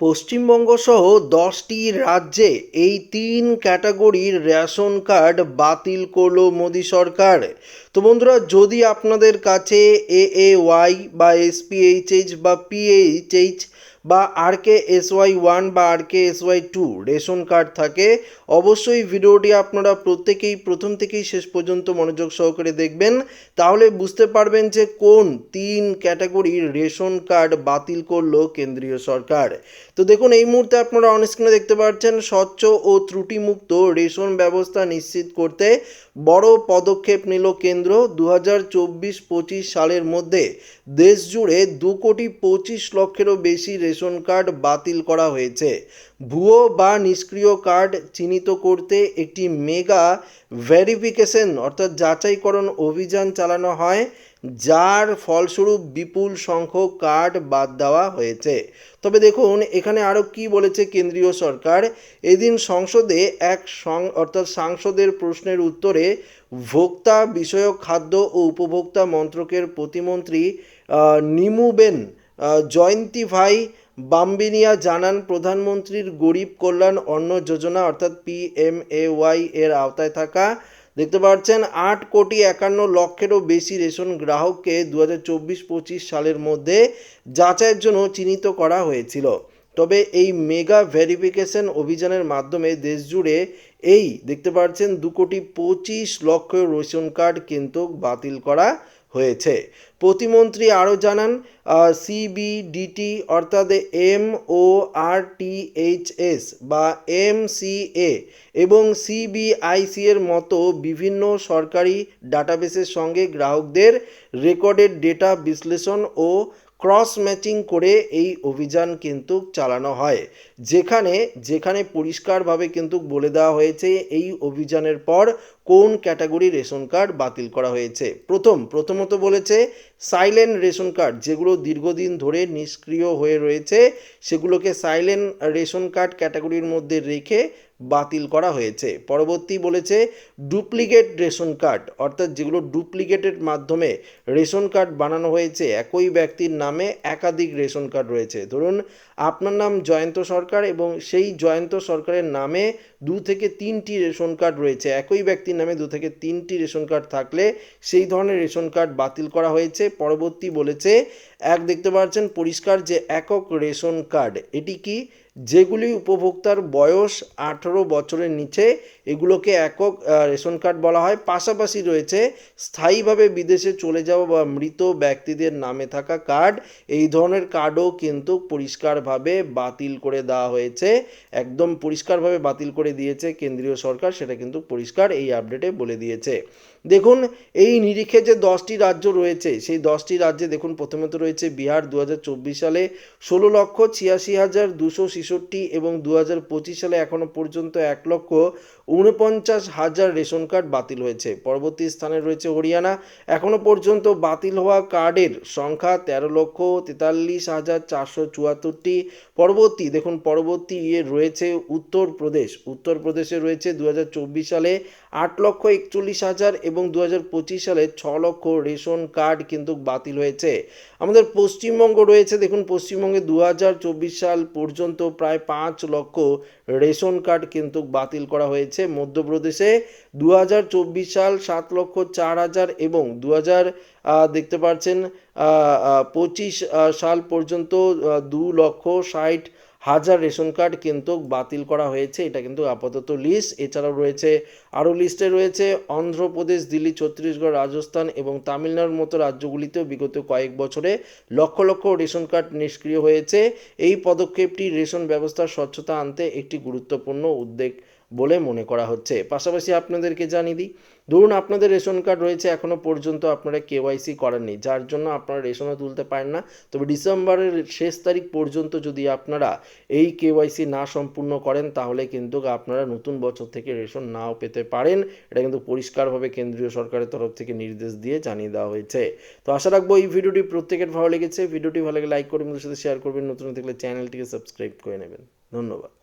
পশ্চিমবঙ্গ সহ দশটি রাজ্যে এই তিন ক্যাটাগরির রেশন কার্ড বাতিল করল মোদী সরকার। তো বন্ধুরা, যদি আপনাদের কাছে এ এ ওয়াই বা এসপিএইচএইচ বা পিএইচএইচ বা R K S Y one বা R K S Y two ration card থাকে, অবশ্যই ভিডিওটি আপনারা প্রত্যেকেই প্রথম থেকেই শেষ পর্যন্ত মনোযোগ সহকারে দেখবেন। তাহলে বুঝতে পারবেন যে কোন তিন ক্যাটাগরির রেশন কার্ড বাতিল করল কেন্দ্রীয় সরকার। তো দেখুন, এই মুহূর্তে আপনারা অনস্ক্রিনে দেখতে পাচ্ছেন, স্বচ্ছ ও ত্রুটিমুক্ত রেশন ব্যবস্থা নিশ্চিত করতে বড় পদক্ষেপ নিল কেন্দ্র দু হাজার চব্বিশ পঁচিশ সালের মধ্যে। দেশ জুড়ে দু কোটি পঁচিশ লক্ষেরও বেশি রেশন কার্ড বাতিল করা হয়েছে। ভুয়ো বা নিষ্ক্রিয় কার্ড চিহ্নিত করতে একটি মেগা ভেরিফিকেশন অর্থাৎ যাচাইকরণ অভিযান চালানো হয়, যার ফলস্বরূপ বিপুল সংখ্যক কার্ড বাদ দেওয়া হয়েছে। তবে দেখুন, এখানে আরও কি বলেছে কেন্দ্রীয় সরকার? এদিন সংসদে এক সং অর্থাৎ সাংসদের প্রশ্নের উত্তরে ভোক্তা বিষয়ক খাদ্য ও উপভোক্তা মন্ত্রকের প্রতিমন্ত্রী নিমুবেন জয়ন্তী ভাই বাম্বিনিয়া জানান, প্রধানমন্ত্রীর গরিব কল্যাণ অন্ন যোজনা অর্থাৎ পিএমএওয়াই এর আওতায় থাকা। দেখতে পাচ্ছেন, আট কোটি একান্ন লক্ষেরও বেশি রেশন গ্রাহককে দু হাজার চব্বিশ পঁচিশ সালের মধ্যে যাচাইয়ের জন্য চিহ্নিত করা হয়েছিল। তবে এই মেগা ভেরিফিকেশন অভিযানের মাধ্যমে দেশ জুড়ে এই, দেখতে পাচ্ছেন, দু কোটি পঁচিশ লক্ষ রেশন কার্ড কিন্তু বাতিল করা হয়েছে। প্রতিমন্ত্রী আরও জানান সিবিডিটি অর্থাৎ M O R T H S বা এম সি এ এবং সিবিআইসি এর মতো বিভিন্ন সরকারি ডাটাবেসের সঙ্গে গ্রাহকদের রেকর্ডের ডেটা বিশ্লেষণ ও ক্রস ম্যাচিং করে এই অভিযান কিন্তু চালানো হয়। যেখানে যেখানে পরিষ্কারভাবে কিন্তু বলে দেওয়া হয়েছে এই অভিযানের পর কোন ক্যাটাগরি রেশন কার্ড বাতিল করা হয়েছে। প্রথম, প্রথমত বলেছে সাইলেন্ট রেশন কার্ড যেগুলো দীর্ঘদিন ধরে নিষ্ক্রিয় হয়ে রয়েছে, সেগুলোকে সাইলেন্ট রেশন কার্ড ক্যাটাগরির মধ্যে রেখে বাতিল করা হয়েছে। পরবর্তী বলেছে ডুপ্লিকেট রেশন কার্ড অর্থাৎ যেগুলো ডুপ্লিকেটের মাধ্যমে রেশন কার্ড বানানো হয়েছে, একই ব্যক্তির নামে একাধিক রেশন কার্ড রয়েছে। ধরুন, আপনার নাম জয়ন্ত সরকার এবং সেই জয়ন্ত সরকারের নামে দু থেকে তিনটি রেশন কার্ড রয়েছে। একই ব্যক্তির নামে দু থেকে তিনটি রেশন কার্ড থাকলে সেই ধরনের রেশন কার্ড বাতিল করা হয়েছে পরবর্তী বলেছে, এক দেখতে পাচ্ছেন পরিষ্কার যে একক রেশন কার্ড, এটি কি যেগুলি উপভোক্তার বয়স আঠারো বছরের নিচে, এগুলোকে একক রেশন কার্ড বলা হয়। পাশাপাশি রয়েছে স্থায়ীভাবে বিদেশে চলে যাওয়া বা মৃত ব্যক্তিদের নামে থাকা কার্ড, এই ধরনের কার্ডও কিন্তু পরিষ্কারভাবে বাতিল করে দেওয়া হয়েছে। একদম পরিষ্কারভাবে বাতিল করে দিয়েছে কেন্দ্রীয় সরকার, সেটা কিন্তু পরিষ্কার এই আপডেটে বলে দিয়েছে। দেখুন, এই নিরিখে যে দশটি রাজ্য রয়েছে, সেই দশটি রাজ্যে দেখুন প্রথমত রয়েছে বিহার দু হাজার চব্বিশ সালে ষোলো লক্ষ ছিয়াশি হাজার দুশো ছেষট্টি এবং দু হাজার পঁচিশ সালে এখনও পর্যন্ত এক লক্ষ উনপঞ্চাশ হাজার রেশন কার্ড বাতিল হয়েছে। পরবর্তী স্থানে রয়েছে হরিয়ানা এখনও পর্যন্ত বাতিল হওয়া কার্ডের সংখ্যা তেরো লক্ষ তেতাল্লিশ হাজার চারশো চুয়াত্তরটি। পরবর্তী, দেখুন, পরবর্তী ইয়ে রয়েছে উত্তরপ্রদেশ। উত্তরপ্রদেশে রয়েছে দু হাজার চব্বিশ সালে আট লক্ষ একচল্লিশ হাজার এবং দু সালে ছ লক্ষ রেশন কার্ড কিন্তু বাতিল হয়েছে। আমাদের পশ্চিমবঙ্গ রয়েছে, দেখুন পশ্চিমবঙ্গে দু সাল পর্যন্ত প্রায় পাঁচ লক্ষ রেশন কার্ড কিন্তু বাতিল করা হয়েছে। মধ্যপ্রদেশে দু সাল সাত লক্ষ চার হাজার এবং দু হাজার দেখতে পাচ্ছেন পঁচিশ সাল পর্যন্ত দু লক্ষ ষাট হাজার রেশন কার্ড কিন্তু বাতিল করা হয়েছে, এটা কিন্তু আপাতত লিস্ট এছাড়াও রয়েছে, আরও লিস্টে রয়েছে, অন্ধ্রপ্রদেশ, দিল্লি, ছত্তিশগড়, রাজস্থান এবং তামিলনাড়ুর মতো রাজ্যগুলিতেও বিগত কয়েক বছরে লক্ষ লক্ষ রেশন কার্ড নিষ্ক্রিয় হয়েছে। এই পদক্ষেপটি রেশন ব্যবস্থার স্বচ্ছতা আনতে একটি গুরুত্বপূর্ণ উদ্যোগ। বলে মনে করা হচ্ছে। পাশাপাশি আপনাদেরকে জানিয়ে দিই, ধরুন আপনাদের রেশন কার্ড রয়েছে এখনও পর্যন্ত আপনারা কেওয়াইসি করেননি, যার জন্য আপনারা রেশনও তুলতে পারেন না। তবে ডিসেম্বরের শেষ তারিখ পর্যন্ত যদি আপনারা এই কেওয়াইসি না সম্পূর্ণ করেন, তাহলে কিন্তু আপনারা নতুন বছর থেকে রেশন নাও পেতে পারেন। এটা কিন্তু পরিষ্কারভাবে কেন্দ্রীয় সরকারের তরফ থেকে নির্দেশ দিয়ে জানিয়ে দেওয়া হয়েছে। তো আশা রাখব এই ভিডিওটি প্রত্যেকের ভালো লেগেছে। ভিডিওটি ভালো লাগে লাইক করবেন সাথে শেয়ার করবেন। নতুন থাকলে চ্যানেলটিকে সাবস্ক্রাইব করে নেবেন। ধন্যবাদ।